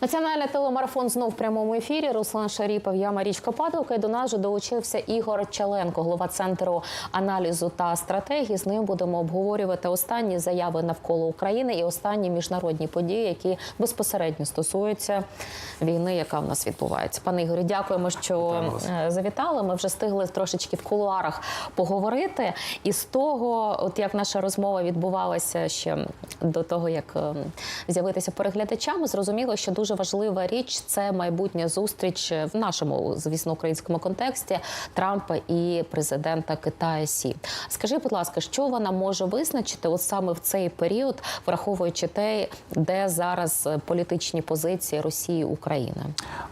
Національний телемарафон знов в прямому ефірі. Руслан Шаріпов, я Марічка Падалка. І до нас же долучився Ігор Чаленко, голова центру аналізу та стратегії. З ним будемо обговорювати останні заяви навколо України і останні міжнародні події, які безпосередньо стосуються війни, яка в нас відбувається. Пане Ігорі, дякуємо, що е, завітали. Ми вже встигли трошечки в кулуарах поговорити. І з того, от як наша розмова відбувалася ще до того, як е, з'явитися переглядачами, зрозуміло, що дуже важлива річ це майбутня зустріч в нашому, звісно, українському контексті Трампа і президента Китаю Сі. Скажи, будь ласка, що вона може визначити от саме в цей період, враховуючи те, де зараз політичні позиції Росії України?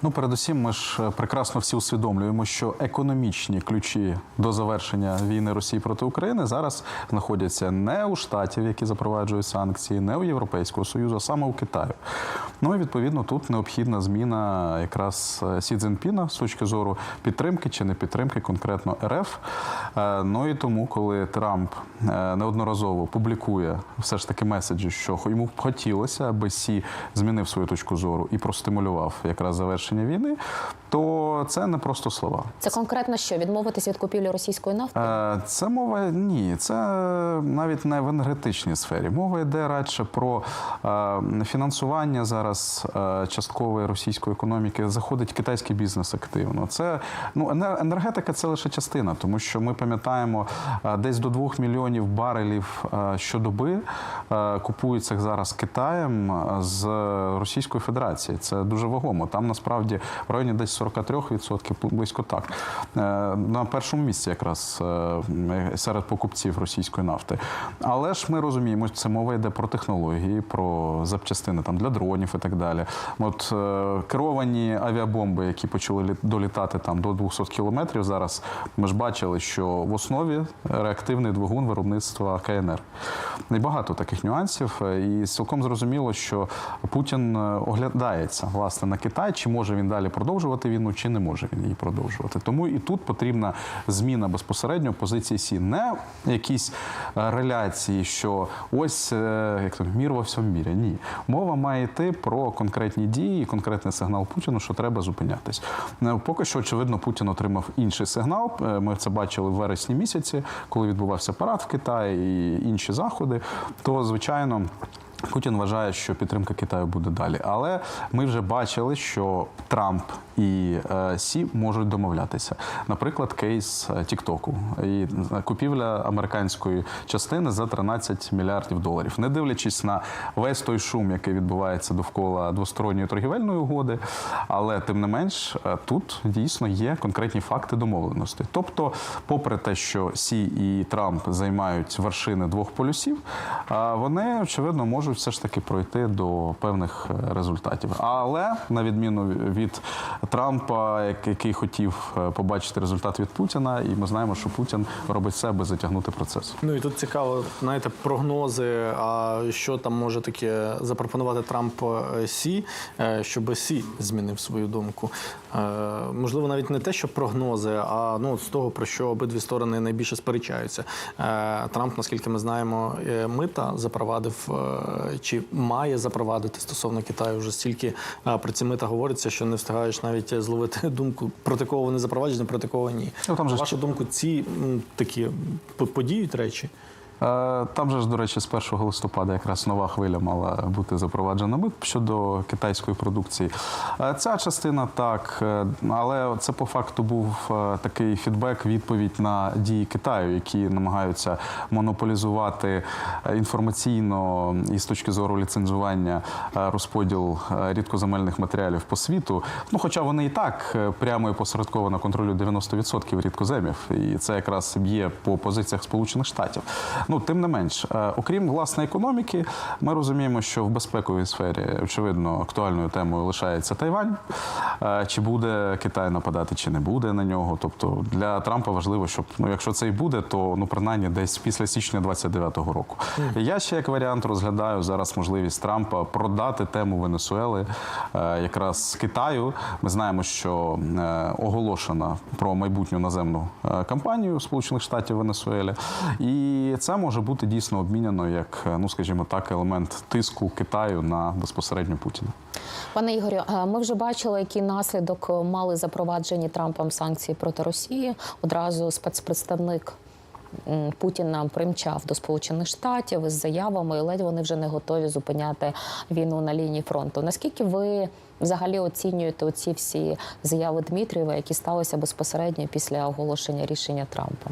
Ну, передусім, ми ж е, прекрасно всі усвідомлюємо, що економічні ключі до завершення війни Росії проти України зараз знаходяться не у штатів, які запроваджують санкції, не у Європейського союзу, а саме у Китаю. Ну і відповідно тут необхідна зміна якраз е, Сі Цзіньпіна з точки зору підтримки чи не підтримки конкретно РФ. Е, Ну і тому, коли Трамп е, неодноразово публікує все ж таки меседжі, що йому б хотілося, аби Сі змінив свою точку зору і простимулював якраз завершення війни, то це не просто слова. Це конкретно що відмовитись від купівлі російської нафти? Це мова ні, це навіть не в енергетичній сфері. Мова йде радше про фінансування зараз часткової російської економіки. Заходить китайський бізнес активно. Це ну енергетика це лише частина, тому що ми пам'ятаємо, е, десь до 2 мільйонів барелів е, щодоби е, купується зараз Китаєм з Російської Федерації. Це дуже вагомо. Там насправді в районі десь 43%, близько так. На першому місці якраз серед покупців російської нафти. Але ж ми розуміємо, це мова йде про технології, про запчастини там для дронів і так далі. От е, керовані авіабомби, які почали долітати там до 200 кілометрів. Зараз ми ж бачили, що в основі реактивний двигун виробництва КНР. І багато таких нюансів. е, І цілком зрозуміло, що Путін е, оглядається власне на Китай, чи може він далі продовжувати війну, чи не може він її продовжувати. Тому і тут потрібна зміна безпосередньо позиції Сі. Не якісь реляції, що ось як то мір во всьому мірі. Ні, мова має йти про конкретні дії, і конкретний сигнал Путіну, що треба зупинятись. Е, Поки що, очевидно, Путін отримав інший сигнал. Е, Ми це бачили в вересні місяці, коли відбувався парад в Китаї і інші заходи. То звичайно. Путін вважає, що підтримка Китаю буде далі. Але ми вже бачили, що Трамп і е, Сі можуть домовлятися. Наприклад, кейс е, Тіктоку і купівля американської частини за 13 мільярдів доларів, не дивлячись на весь той шум, який відбувається довкола двосторонньої торгівельної угоди. Але тим не менш, е, тут дійсно є конкретні факти домовленості. Тобто, попри те, що Сі і Трамп займають вершини двох полюсів, вони очевидно можуть все ж таки пройти до певних е, результатів. Але на відміну від Трампа, який хотів е, побачити результат від Путіна, і ми знаємо, що Путін робить все, аби затягнути процес. Ну і тут цікаво, знаєте, прогнози. А що там може таке запропонувати Трамп е, Сі, щоб Сі змінив свою думку? Можливо, навіть не те, що прогнози, а ну з того, про що обидві сторони найбільше сперечаються. Трамп, наскільки ми знаємо, мита запровадив чи має запровадити стосовно Китаю вже стільки е, про ці мита говориться, що не встигаєш навіть зловити думку, проти кого вони запроваджені, проти кого ні. Ну, там же вашу думку, ці такі подіють речі. Е, Там же ж, до речі, з 1 листопада якраз нова хвиля мала бути запроваджена мит щодо китайської продукції. Е, Ця частина так, е, але це по факту був такий фідбек, відповідь на дії Китаю, які намагаються монополізувати інформаційно і з точки зору ліцензування розподіл рідкоземельних матеріалів по світу. Ну, хоча вони і так прямо і посередковано контролюють 90% рідкоземів, і це якраз б'є по позиціях Сполучених Штатів. Ну, тим не менш, е, окрім власне економіки, ми розуміємо, що в безпековій сфері очевидно актуальною темою лишається Тайвань. Е, Чи буде Китай нападати, чи не буде на нього. Тобто для Трампа важливо, щоб ну, якщо це і буде, то ну принаймні десь після січня 29-го року. Я ще як варіант розглядаю зараз можливість Трампа продати тему Венесуели е, якраз Китаю. Ми знаємо, що оголошена про майбутню наземну кампанію Сполучених Штатів Венесуелі, і це може бути дійсно обміняно як, е, ну скажімо так, елемент тиску Китаю на безпосередньо Путіна. Пане Ігорю, е, ми вже бачили, який наслідок е, мали запроваджені Трампом санкції проти Росії. Одразу спецпредставник Путіна примчав до Сполучених Штатів із заявами, і ледь вони вже не готові зупиняти війну на лінії фронту. Наскільки ви взагалі оцінюєте оці всі заяви Дмитрієва, які сталися безпосередньо після оголошення рішення Трампа?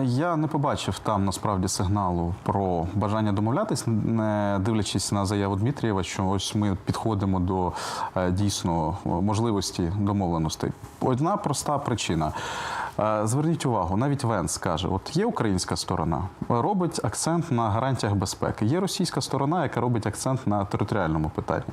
Е, Я не побачив там насправді сигналу про бажання домовлятись, не дивлячись на заяву Дмитрієва, що ось ми підходимо до е, дійсно можливості домовленостей. Одна проста причина. Е, Зверніть увагу, навіть Венс каже: от є українська сторона, робить акцент на гарантіях безпеки. Є російська сторона, яка робить акцент на територіальному питанні.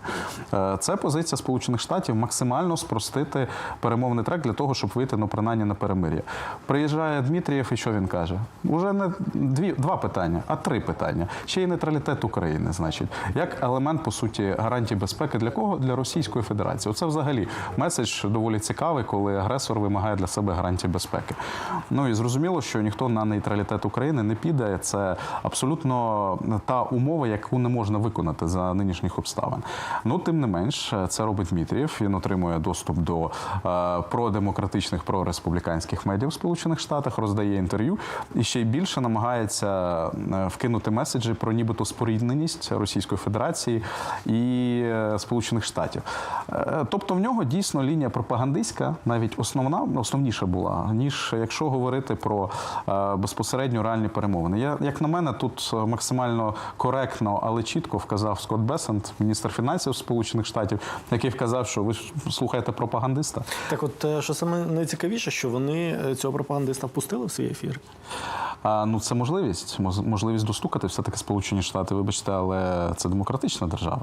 Це позиція Сполучених Штатів максимально спростити перемовний трек для того, щоб вийти ну, принаймні на перемир'я. Приїжджає Дмитрієв, і що він каже? Уже не дві два питання, а три питання. Ще й нейтралітет України, значить, як елемент по суті гарантії безпеки для кого? Для Російської Федерації. Оце взагалі меседж доволі цікавий, коли агресор вимагає для себе гарантії безпеки. Ну і зрозуміло, що ніхто на нейтралітет України не піде. Це абсолютно та умова, яку не можна виконати за нинішніх обставин. Ну тим не менш, це робить Дмитрієв. Він отримує доступ до е, продемократичних прореспубліканських медіа в Сполучених Штатах, роздає інтерв'ю і ще й більше намагається е, вкинути меседжі про нібито спорідненість Російської Федерації і е, Сполучених Штатів. Тобто в нього дійсно лінія пропагандистська, навіть основна основніша була, ніж якщо говорити про безпосередньо реальні перемовини. Я як на мене, тут максимально коректно, але чітко вказав Скотт Бесент, міністр фінансів Сполучених Штатів, який вказав, що ви слухаєте пропагандиста. Так, от е, що саме найцікавіше, що вони е, цього пропагандиста впустили в свій ефір. Ну це можливість, можливість достукати все таки Сполучені Штати, вибачте, але це демократична держава.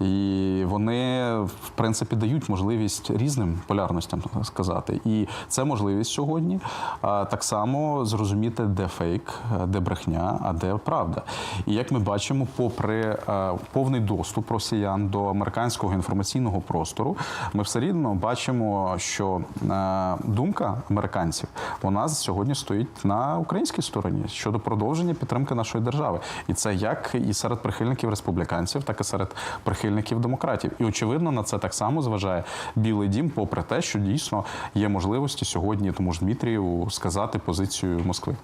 І вони, в принципі, дають можливість різним полярностям сказати. І це можливість сьогодні так само зрозуміти, де фейк, де брехня, а де правда. І як ми бачимо, попри а, повний доступ росіян до американського інформаційного простору, ми все рівно бачимо, що е, думка американців вона сьогодні стоїть на українській стороні щодо продовження підтримки нашої держави, і це як і серед прихильників республіканців, так і серед прихильників демократів. І очевидно на це так само зважає Білий Дім, попри те, що дійсно є можливості сьогодні тому ж Дмитрієву сказати позицію Москви.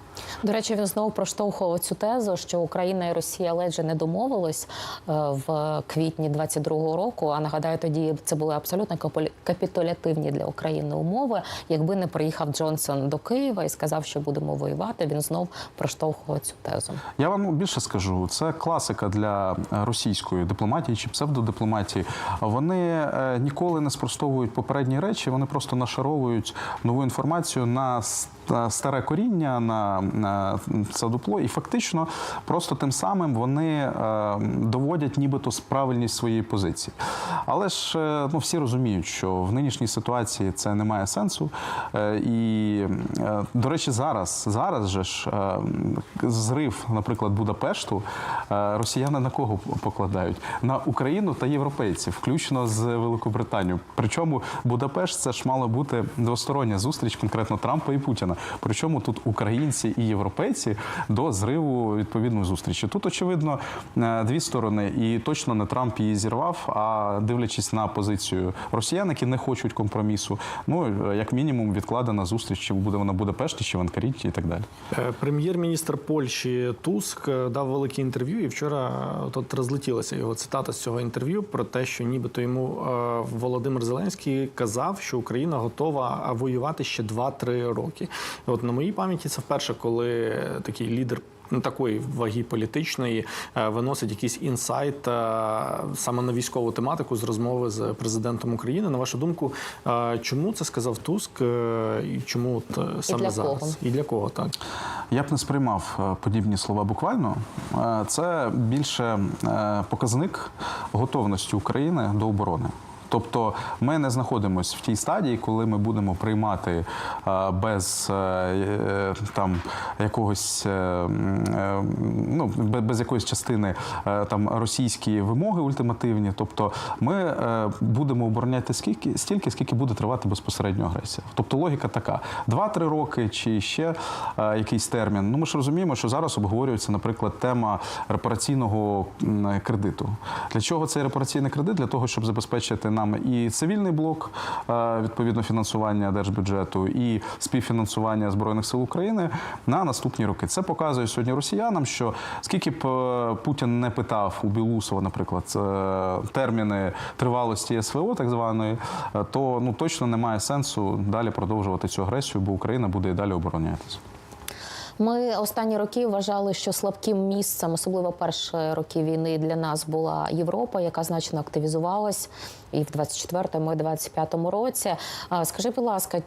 До речі, він знову проштовхував цю тезу, що Україна і Росія ледь не домовились е, в квітні 22-го року. А нагадаю, тоді це були абсолютно капітулятивні для України умови. Якби не приїхав Джонсон до Києва і сказав, що будемо воювати, він знов проштовхував цю тезу. Я вам більше скажу, це класика для російської дипломатії чи псевдодипломатії. Вони е, ніколи не спростовують попередні речі, вони просто нашаровують нову інформацію на старе коріння, на, це дупло, і фактично просто тим самим вони е, доводять нібито правильність своєї позиції. Але ж е, ну, всі розуміють, що в нинішній ситуації це не має сенсу. І, до речі, зараз, зараз же ж е, зрив, наприклад, Будапешту, е, росіяни на кого покладають? На Україну та європейців, включно з Великобританією. Причому Будапешт це ж мала бути двостороння зустріч, конкретно Трампа і Путіна. Причому тут українці і європейці до зриву відповідної зустрічі. Тут очевидно е, дві сторони, і точно не Трамп її зірвав. А дивлячись на позицію росіян, які не хочуть компромісу, ну як мінімум відкладена зустріч, чи буде вона Будапешті, чи в Анкарі, і так далі. Прем'єр-міністр Польщі Туск е, дав велике інтерв'ю, і вчора е, тут розлетілася його цитата з цього інтерв'ю про те, що нібито йому е, Володимир Зеленський казав, що Україна готова воювати ще 2-3 роки. І от на моїй пам'яті це вперше, коли такий лідер. Ну, Такої ваги політичної е, виносить якийсь інсайт е, саме на військову тематику з розмови з президентом України. На вашу думку, е, чому це сказав Туск і чому от саме для зараз? кого? І для кого так? Я б не сприймав подібні слова буквально. Це більше показник готовності України до оборони. Тобто ми не знаходимося в тій стадії, коли ми будемо приймати е, без е, е, там якогось ну без якоїсь частини там російські вимоги ультимативні. Тобто ми будемо обороняти скільки стільки, скільки буде тривати безпосередньо агресія. Тобто логіка така: 2-3 роки чи ще якийсь термін. Ну ми ж розуміємо, що зараз обговорюється, наприклад, тема репараційного кредиту. Для чого цей репараційний кредит? Для того, щоб забезпечити нам і цивільний блок, е, відповідно фінансування держбюджету, і співфінансування збройних сил України на наступні роки. Це показує сьогодні росіянам, що скільки б е, Путін не питав у Білусова, наприклад, е, терміни тривалості СВО, так званої, то ну точно немає сенсу далі продовжувати цю агресію, бо Україна буде і далі оборонятися. Ми останні роки вважали, що слабким місцем, особливо перші роки війни, для нас була Європа, яка значно активізувалась і в 24-му, і 25-му році. Скажи, будь ласка,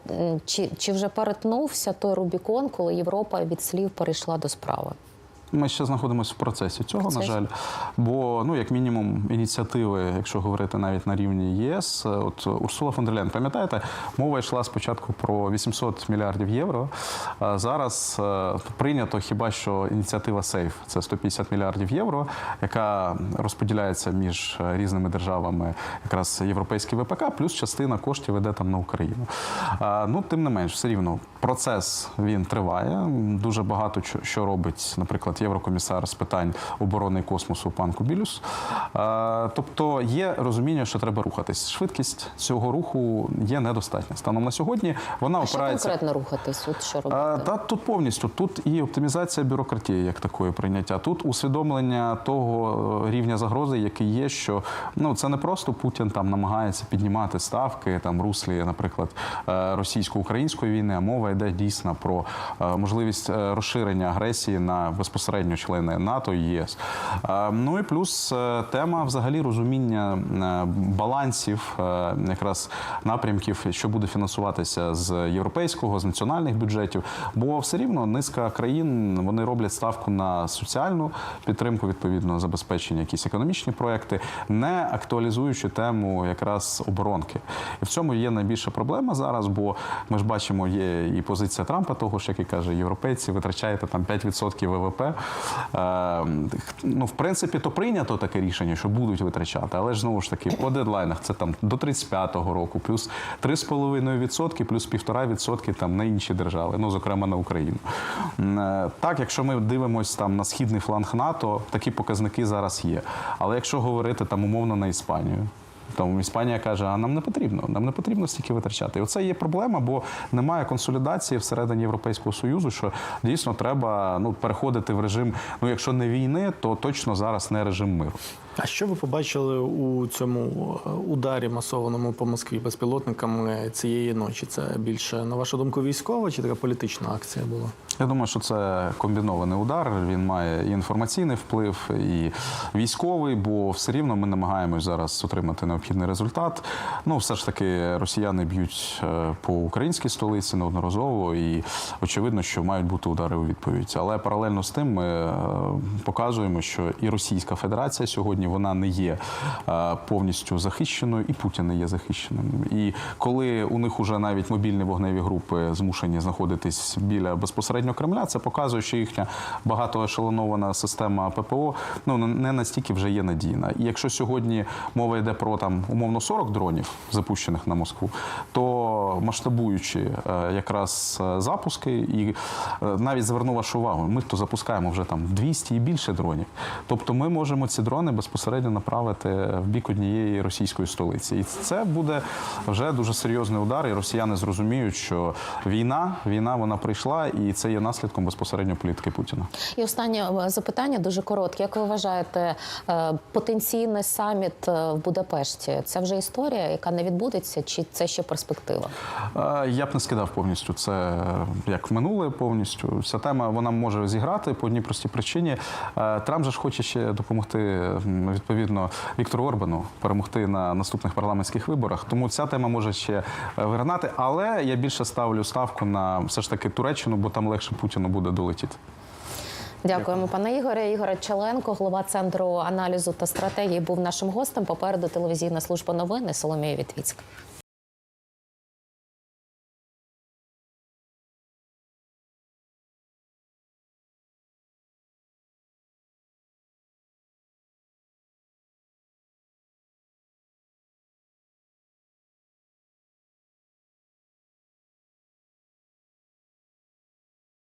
чи, чи вже перетнувся той Рубікон, коли Європа від слів перейшла до справи? Ми ще знаходимося в процесі цього, Процесі. на жаль. Бо, ну, як мінімум, ініціативи, якщо говорити навіть на рівні єС, от Урсула фон дер Ляйн, пам'ятаєте, мова йшла спочатку про 800 мільярдів євро. А зараз е, прийнято хіба що ініціатива Сейф це 150 мільярдів євро, яка розподіляється між е, різними державами, якраз європейський ВПК, плюс частина коштів іде там на Україну. А, ну, тим не менш, все рівно процес він триває. Дуже багато що робить, наприклад, єврокомісар з питань оборони космосу пан Кубілюс. Тобто є розуміння, що треба рухатись. Швидкість цього руху є недостатня. Станом на сьогодні вона А що конкретно рухатись? От що робити? Та тут повністю тут і оптимізація бюрократії, як такої прийняття. Тут усвідомлення того е, рівня загрози, який є, що ну це не просто Путін там намагається піднімати ставки там руслі, наприклад, е, російсько-української війни. А мова йде дійсно про е, можливість е, розширення агресії на безпосередньо члени НАТО і ЄС. Е, Ну і плюс тема взагалі розуміння балансів, якраз напрямків, що буде фінансуватися з європейського, з національних бюджетів. Бо все рівно низка країн вони роблять ставку на соціальну підтримку, відповідно забезпечення, якісь економічні проекти, не актуалізуючи тему якраз оборонки. І в цьому є найбільша проблема зараз, бо ми ж бачимо, є і позиція Трампа, того ж, який каже, європейці витрачаєте там 5% ВВП. Е, ну, в принципі, то прийнято таке рішення, що будуть витрачати, але ж знову ж таки по дедлайнах це там до 35-го року, плюс 3,5%, плюс 1,5% там на інші держави, ну зокрема на Україну. Е, Так, якщо ми дивимося там на східний фланг НАТО, такі показники зараз є. Але якщо говорити там умовно на Іспанію. Там Іспанія каже, а нам не потрібно, нам не потрібно стільки витрачати. І оце є проблема, бо немає консолідації всередині Європейського союзу, що дійсно треба ну переходити в режим. Ну, якщо не війни, то точно зараз не режим миру. А що ви побачили у цьому е, ударі масованому по Москві безпілотниками цієї ночі? Це більше, на вашу думку, військова чи така політична акція була? Я думаю, що це комбінований удар. Він має і інформаційний вплив, і військовий, бо все рівно ми намагаємось зараз отримати необхідний результат. Ну, все ж таки, росіяни б'ють е, по українській столиці неодноразово, і очевидно, що мають бути удари у відповідь. Але паралельно з тим ми е, показуємо, що і Російська Федерація сьогодні вона не є е, повністю захищеною, і Путін не є захищеним. І коли у них уже навіть мобільні вогневі групи змушені знаходитись біля безпосередньо Кремля, це показує, що їхня багатоешелонована система ППО ну не настільки вже є надійна. І якщо сьогодні мова йде про там умовно 40 дронів, запущених на Москву, то масштабуючи е, якраз е, запуски, і навіть зверну вашу увагу, ми то запускаємо вже там 200 і більше дронів. Тобто ми можемо ці дрони безпосередньо направити в бік однієї російської столиці. І це буде вже дуже серйозний удар. І росіяни зрозуміють, що війна, війна вона прийшла, і це є наслідком безпосередньо політики Путіна. І останнє е, запитання дуже коротке. Як ви вважаєте, е, потенційний саміт е, в Будапешті це вже історія, яка не відбудеться, чи це ще перспектива? Я б не скидав повністю це як минуле повністю. Ця тема вона може зіграти по одній простій причині. Трамп же ж хоче ще допомогти відповідно Віктору Орбану перемогти на наступних парламентських виборах. Тому ця тема може ще е, вигранати. Але я більше ставлю ставку на все ж таки Туреччину, бо там легше Путіну буде долетіти. Дякуємо, пане Ігоре. Ігоре Челенко, голова центру аналізу та стратегії, був нашим гостем. Попереду телевізійна служба новини Соломія Вітвіцька.